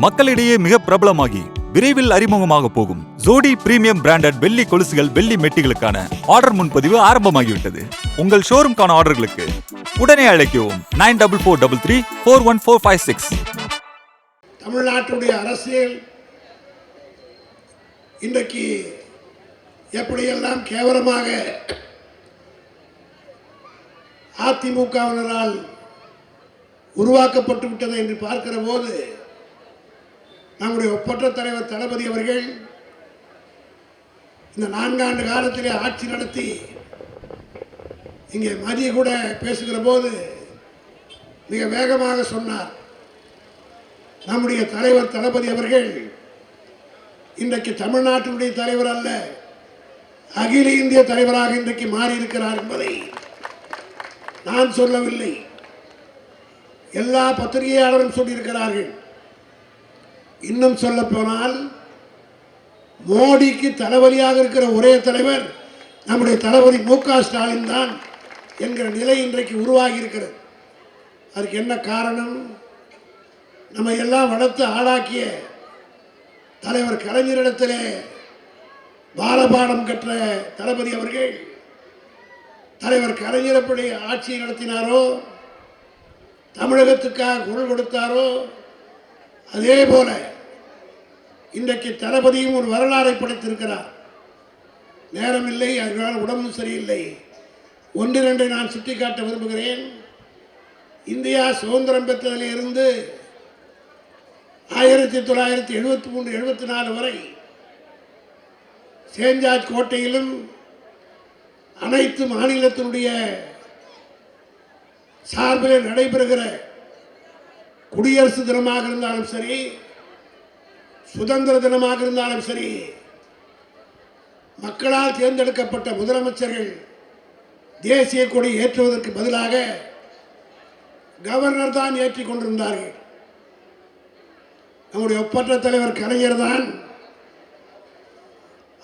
மக்களிடையே மிக பிரபலமாகி விரைவில் அறிமுகமாக போகும் ஜோடி பிரீமியம் பிராண்டட் வெள்ளி கொலுசுகள் வெள்ளி மெட்டிகளுக்கான ஆர்டர் முன்பதிவு ஆரம்பமாகிவிட்டது. உங்கள் ஷோரூம்கான ஆர்டர்களுக்கு உடனே அழைக்கவும் nine double four double three four one four five six தமிழ்நாட்டுடைய அரசியல் இன்றைக்கு எப்படியெல்லாம் கேவலமாக அதிமுகவினரால் உருவாக்கப்பட்டு விட்டது என்று பார்க்கிற போது நம்முடைய ஒப்பற்ற தலைவர் தளபதி அவர்கள் இந்த நான்காண்டு காலத்திலே ஆட்சி நடத்தி இங்கே மதிய கூட பேசுகிற போது மிக வேகமாக சொன்னார். நம்முடைய தலைவர் தளபதி அவர்கள் இன்றைக்கு தமிழ்நாட்டினுடைய தலைவர் அல்ல அகில இந்திய தலைவராக இன்றைக்கு மாறியிருக்கிறார் என்பதை நான் சொல்லவில்லை. எல்லா பத்திரிகையாளரும் சொல்லியிருக்கிறார்கள். இன்னும் சொல்ல போனால் மோடிக்கு தலைவலியாக இருக்கிற ஒரே தலைவர் நம்முடைய தளபதி மு க ஸ்டாலின் தான் என்கிற நிலை இன்றைக்கு உருவாகி இருக்கிறது. அதுக்கு என்ன காரணம்? நம்ம எல்லாம் வளர்த்து ஆளாக்கிய தலைவர் கலைஞரிடத்திலே பாலபாடம் கற்ற தளபதி அவர்கள் தலைவர் கலைஞர் எப்படி ஆட்சியை நடத்தினாரோ தமிழகத்துக்காக குரல் கொடுத்தாரோ அதே போல இன்றைக்கு தளபதியும் ஒரு வரலாறை படைத்திருக்கிறார். நேரமில்லை அதனால் உடம்பு சரியில்லை. ஒன்றிரண்டை நான் சுட்டிக்காட்ட விரும்புகிறேன். இந்தியா சுதந்திரம் பெற்றதிலிருந்து ஆயிரத்தி தொள்ளாயிரத்தி எழுபத்தி மூன்று எழுபத்தி நாலு வரை சேஞ்சாஜ் கோட்டையிலும் அனைத்து மாநிலத்தினுடைய சார்பில் நடைபெறுகிற குடியரசு தினமாக இருந்தாலும் சரி சுதந்திர தினமாக இருந்தாலும் சரி மக்களால் தேர்ந்தெடுக்கப்பட்ட முதலமைச்சர்கள் தேசிய கொடி ஏற்றுவதற்கு பதிலாக கவர்னர் தான் ஏற்றிக் கொண்டிருந்தார்கள். நம்முடைய ஒப்பற்ற தலைவர் கலைஞர் தான்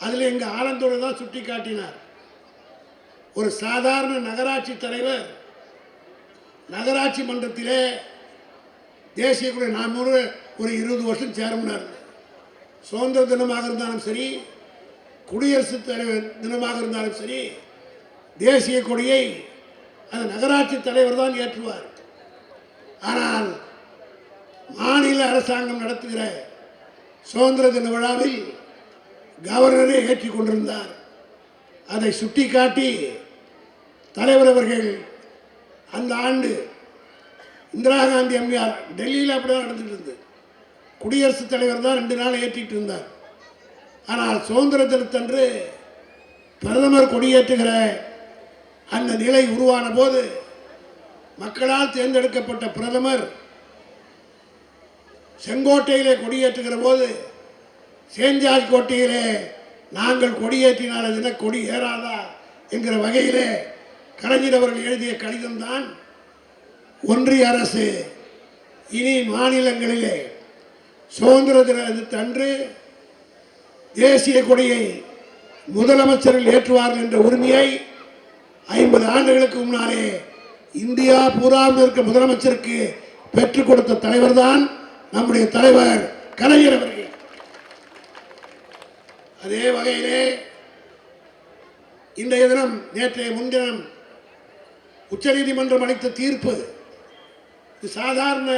அதில் எங்கள் ஆனந்தோடு தான் சுட்டி காட்டினார் ஒரு சாதாரண நகராட்சி தலைவர் நகராட்சி மன்றத்திலே தேசிய கொடி நான் ஒரு இருபது வருஷம் சேர்மனார். சுதந்திர தினமாக இருந்தாலும் சரி குடியரசுத் தலைவர் தினமாக இருந்தாலும் சரி தேசிய கொடியை அந்த நகராட்சி தலைவர் தான் ஏற்றுவார். ஆனால் மாநில அரசாங்கம் நடத்துகிற சுதந்திர தின விழாவில் கவர்னரே ஏற்றி கொண்டிருந்தார். அதை சுட்டிக்காட்டி தலைவர் அவர்கள் அந்த ஆண்டு இந்திரா காந்தி அம்மையார் டெல்லியில் அப்படிதான் நடந்துட்டு இருந்தது. குடியரசுத் தலைவர் தான் ரெண்டு நாள் ஏற்றிட்டு இருந்தார். ஆனால் சுதந்திர தினத்தன்று பிரதமர் கொடியேற்றுகிற அந்த நிலை உருவான போது மக்களால் தேர்ந்தெடுக்கப்பட்ட பிரதமர் செங்கோட்டையிலே கொடியேற்றுகிற போது சேஞ்சாஜ் கோட்டையிலே நாங்கள் கொடியேற்றினால் அது கொடி ஏறாதா என்கிற வகையிலே கலைஞர் அவர்கள் எழுதிய கடிதம்தான் ஒன்றிய அரசு இனி மாநிலங்களிலே சுதந்திர தினத்தன்று தேசிய கொடியை முதலமைச்சரில் ஏற்றுவார்கள் என்ற உரிமையை ஐம்பது ஆண்டுகளுக்கு முன்னாலே இந்தியா பூராவில் இருக்க முதலமைச்சருக்கு பெற்றுக் கொடுத்த தலைவர் தான் நம்முடைய தலைவர் கலைஞர் அவர்கள். அதே வகையிலே இன்றைய தினம் நேற்றைய முன்தினம் உச்சநீதிமன்றம் அளித்த தீர்ப்பு இது சாதாரண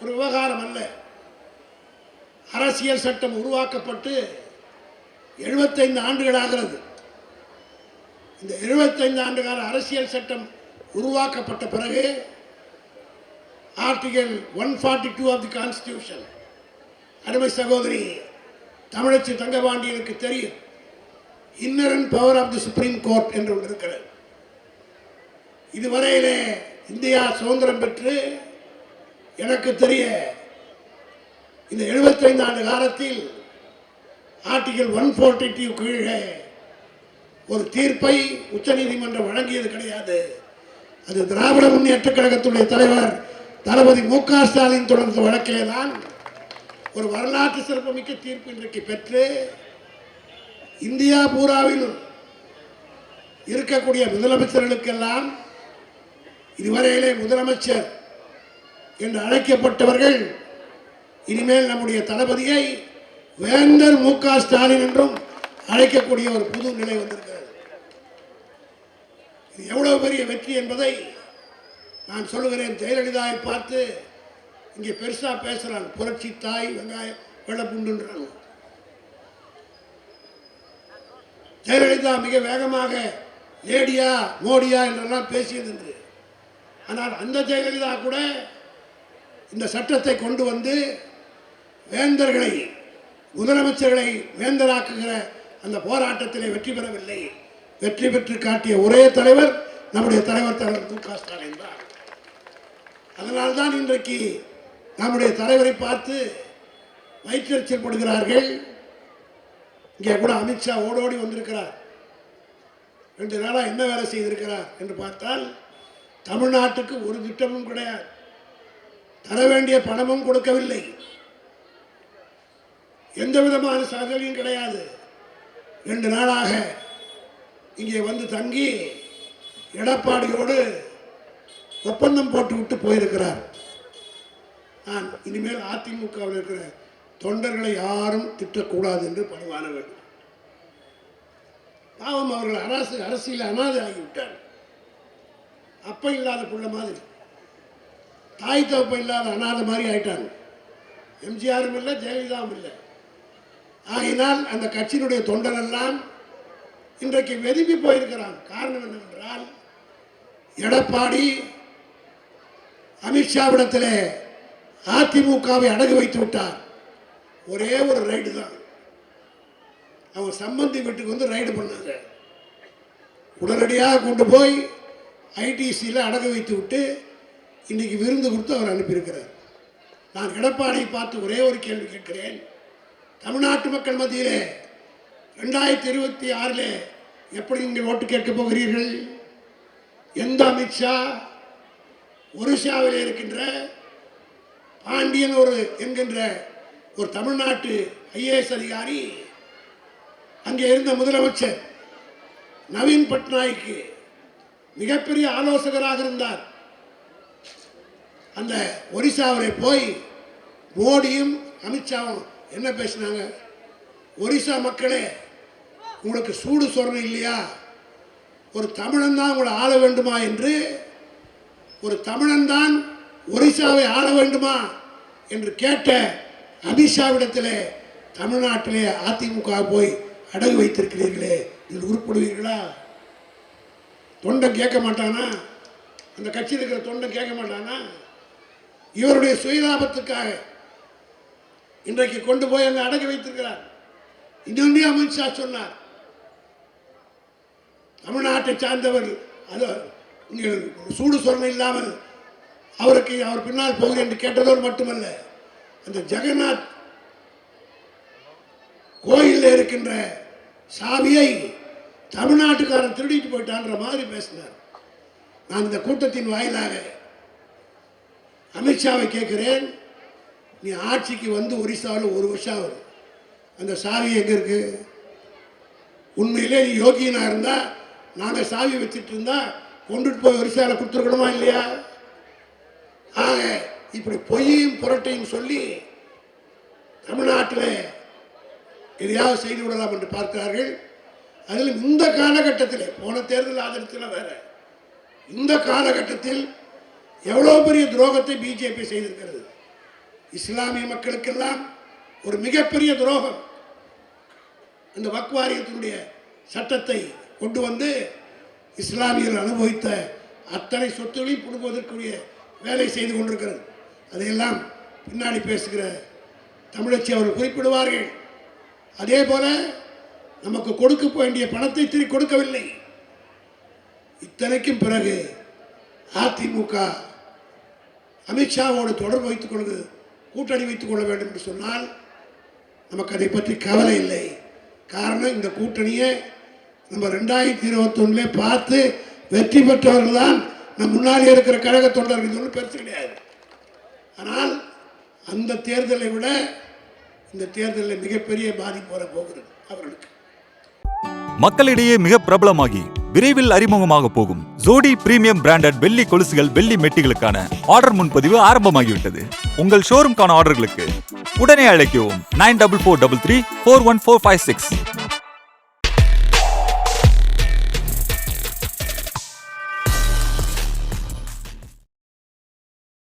ஒரு விவகாரம் அல்ல. அரசியல் சட்டம் உருவாக்கப்பட்டு எழுபத்தைந்து ஆண்டுகள் ஆகிறது. இந்த எழுபத்தைந்து ஆண்டுகால அரசியல் சட்டம் உருவாக்கப்பட்ட பிறகு article one forty two of the constitution. அருமை சகோதரி தமிழச்சி தங்கபாண்டியனுக்கு தெரியும். Inherent power of the supreme court என்று ஒன்று இருக்கிறது. இதுவரையிலே இந்தியா சுதந்திரம் பெற்று எனக்கு தெரிய இந்த 75 ஆண்டு காலத்தில் ஆர்டிகல் ஒன் ஃபோர்ட்டி டூ கீழே ஒரு தீர்ப்பை உச்சநீதிமன்றம் வழங்கியது கிடையாது. அது திராவிட முன்னேற்ற கழகத்துடைய தலைவர் தளபதி மு க ஸ்டாலின் தொடர்ந்த வழக்கிலே தான் ஒரு வரலாற்று சிறப்புமிக்க தீர்ப்பு இன்றைக்கு பெற்று இந்தியா பூராவிலும் இருக்கக்கூடிய முதலமைச்சர்களுக்கெல்லாம் இதுவரையிலே முதலமைச்சர் என்று அழைக்கப்பட்டவர்கள் இனிமேல் நம்முடைய தளபதியை வேந்தர் மு க ஸ்டாலின் என்றும் அழைக்கக்கூடிய ஒரு புது நிலை வந்திருக்கிறது. இது எவ்வளவு பெரிய வெற்றி என்பதை நான் சொல்லுகிறேன். ஜெயலலிதாவை பார்த்து இங்கே பெருசா பேசுறாங்க. புரட்சி தாய் வெங்காயம் வெள்ளப்புண்டுன்றாங்க. ஜெயலலிதா மிக வேகமாக லேடியா மோடியா என்றெல்லாம் பேசியது என்று. ஆனால் அந்த ஜெயலலிதா கூட இந்த சட்டத்தை கொண்டு வந்து வேந்தர்களை முதலமைச்சர்களை வேந்தராக்குகிற அந்த போராட்டத்திலே வெற்றி பெறவில்லை. வெற்றி பெற்று காட்டிய ஒரே தலைவர் நம்முடைய தலைவர் தலைவர் மு க ஸ்டாலின் தான். அதனால்தான் இன்றைக்கு நம்முடைய தலைவரை பார்த்து வயிற்றெரிச்சல் படுகிறார்கள். இங்கே கூட அமித்ஷா ஓடோடி வந்திருக்கிறார். ரெண்டு நாளாக என்ன வேலை செய்திருக்கிறார் என்று பார்த்தால் தமிழ்நாட்டுக்கு ஒரு திட்டமும் கிடையாது. தர வேண்டிய பணமும் கொடுக்கவில்லை. எந்த விதமான சலுகையும் கிடையாது. ரெண்டு நாளாக இங்கே வந்து தங்கி எடப்பாடியோடு ஒப்பந்தம் போட்டு விட்டு போயிருக்கிறார். நான் இனிமேல் அதிமுகவில் இருக்கிற தொண்டர்களை யாரும் திட்டக்கூடாது என்று பணிவான வேண்டும். பாவம் அவர்கள் அரசு அரசியல் அனாதை ஆகிவிட்டார் அப்ப இல்லாத புள்ள மாதிரி தாய் தகப்ப இல்லாத அனாதை மாதிரி ஆயிட்டாங்க. எம்ஜிஆரும் இல்லை ஜெயலலிதாவும் இல்லை. ஆகினால் அந்த கட்சியினுடைய தொண்டரெல்லாம் இன்றைக்கு வெதும்பி போயிருக்கிறான் காரணம் என்னவென்றால் எடப்பாடி அமித்ஷாவிடத்தில் அதிமுகவை அடகு வைத்து விட்டார். ஒரே ஒரு ரைடு தான். அவங்க சம்பந்தி வீட்டுக்கு வந்து ரைடு பண்ணாங்க. உடனடியாக கொண்டு போய் ஐடிசியில் அடகு வைத்து விட்டு இன்றைக்கி விருந்து கொடுத்து அவர் அனுப்பியிருக்கிறார். நான் எடப்பாடியை பார்த்து ஒரே ஒரு கேள்வி கேட்கிறேன். தமிழ்நாட்டு மக்கள் மத்தியிலே ரெண்டாயிரத்தி இருபத்தி ஆறில் எப்படி நீங்கள் ஓட்டு கேட்கப் போகிறீர்கள்? எந்த அமித்ஷா ஒரிசாவில் இருக்கின்ற பாண்டியன் ஒரு என்கின்ற ஒரு தமிழ்நாட்டு ஐஏஎஸ் அதிகாரி அங்கே இருந்த முதலமைச்சர் நவீன் பட்நாய்க்கு மிகப்பெரிய ஆலோசகராக இருந்தார். அந்த ஒரிசாவில் போய் மோடியும் அமித்ஷாவும் என்ன பேசினாங்க? ஒரிசா மக்களே உங்களுக்கு சூடு சொரணம் இல்லையா? ஒரு தமிழன் தான் உங்களை ஆள வேண்டுமா என்று? ஒரு தமிழன் தான் ஒரிசாவை ஆள வேண்டுமா என்று கேட்ட அமித்ஷாவிடத்திலே தமிழ்நாட்டிலே அதிமுக போய் அடகு வைத்திருக்கிறீர்களே நீங்கள் உருப்படுவீர்களா? தொண்டை கேட்க மாட்டானா? அந்த கட்சியில் இருக்கிற தொண்டை கேட்க மாட்டானா? இவருடைய சுயலாபத்துக்காக இன்றைக்கு கொண்டு போய் அங்கே அடக்கி வைத்திருக்கிறார். இன்னொன்று அமித்ஷா சொன்னார். தமிழ்நாட்டை சார்ந்தவர் அது இங்கே சூடு சொரணை இல்லாமல் அவருக்கு அவர் பின்னால் போகிறேன் என்று கேட்டதோடு மட்டுமல்ல அந்த ஜெகநாத் கோயிலில் இருக்கின்ற சாவியை தமிழ்நாட்டுக்காரன் திருடிட்டு போயிட்டான்ற மாதிரி பேசினார். நான் இந்த கூட்டத்தின் வாயிலாக அமித்ஷாவை கேட்கிறேன். நீ ஆட்சிக்கு வந்து ஒரிசாவில் ஒரு வருஷம் ஆகுது. அந்த சாவி எங்கே இருக்கு? உண்மையிலே நீ யோகியனா இருந்தால் நாங்கள் சாவி வச்சுட்டு இருந்தால் கொண்டுட்டு போய் ஒரிசாவில் கொடுத்துருக்கணுமா இல்லையா? ஆக இப்படி பொய்யும் புரட்டையும் சொல்லி தமிழ்நாட்டில் எதையாவது செய்து விடலாம் என்று பார்க்கிறார்கள். அதில் இந்த காலகட்டத்தில் போன தேர்தல் ஆதரித்தில் வேற இந்த காலகட்டத்தில் எவ்வளோ பெரிய துரோகத்தை பிஜேபி செய்திருக்கிறது? இஸ்லாமிய மக்களுக்கெல்லாம் ஒரு மிகப்பெரிய துரோகம். அந்த வக்வாரியத்தினுடைய சட்டத்தை கொண்டு வந்து இஸ்லாமியர்கள் அனுபவித்த அத்தனை சொத்துகளையும் பிடுங்குவதற்குரிய வேலை செய்து கொண்டிருக்கிறது. அதையெல்லாம் பின்னாடி பேசுகிற தமிழச்சி அவர் குறிப்பிடுவார்கள். அதே போல நமக்கு கொடுக்க வேண்டிய பணத்தை திருப்பி கொடுக்கவில்லை. இத்தனைக்கும் பிறகு அதிமுக அமித்ஷாவோடு தொடர்பு வைத்துக் கொள்கிறது. கூட்டணி வைத்துக் கொள்ள வேண்டும் என்று சொன்னால் நமக்கு அதை பற்றி கவலை இல்லை. காரணம் இந்த கூட்டணியை நம்ம ரெண்டாயிரத்தி இருபத்தொன்னுலே பார்த்து வெற்றி பெற்றவர்கள் தான் நம் முன்னாடி இருக்கிற கழக தொண்டர்கள் ஒன்றும் பெருசு கிடையாது. ஆனால் அந்த தேர்தலை விட இந்த தேர்தலில் மிகப்பெரிய பாதிப்பு வர போகிறது அவர்களுக்கு. மக்களிடையே மிக பிரபலமாகி விரைவில் அறிமுகமாக போகும் ஜோடி பிரீமியம் பிராண்டட் வெள்ளி கொலுசுகள் வெள்ளி மெட்டிகளுக்கான ஆர்டர் முன்பதிவு ஆரம்பமாகிவிட்டது. உங்கள் ஷோரூம்கான ஆர்டர்களுக்கு உடனே அழைக்கவும். Nine double four double three four one four five six.